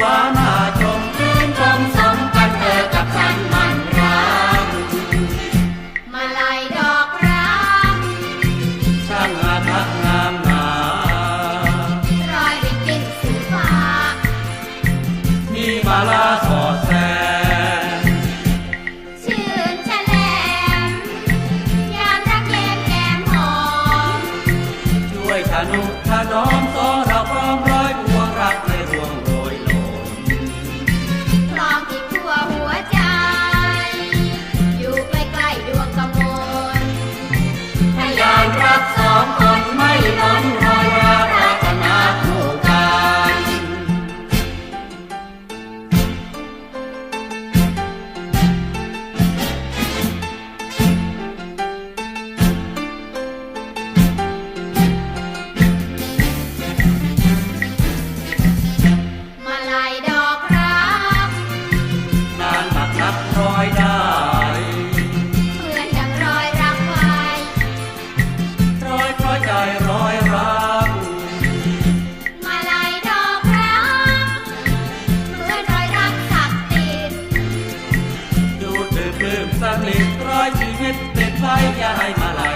ฉันอยู่ขวาหน้าชมรื่นชมสมกันเธอกับฉันมันรักมาลายดอกรักช่างอาภัพงามหนารอยริบบิ้นสีฟ้ามีมาลาสอดแสงชื่นแฉลมยามรักแย้มแก้มหอมช่วยทะนุถนอมสอ ดูดดื่มปลื้มสนิทร้อยชีวิตเป็นไฟยาให้มาลาย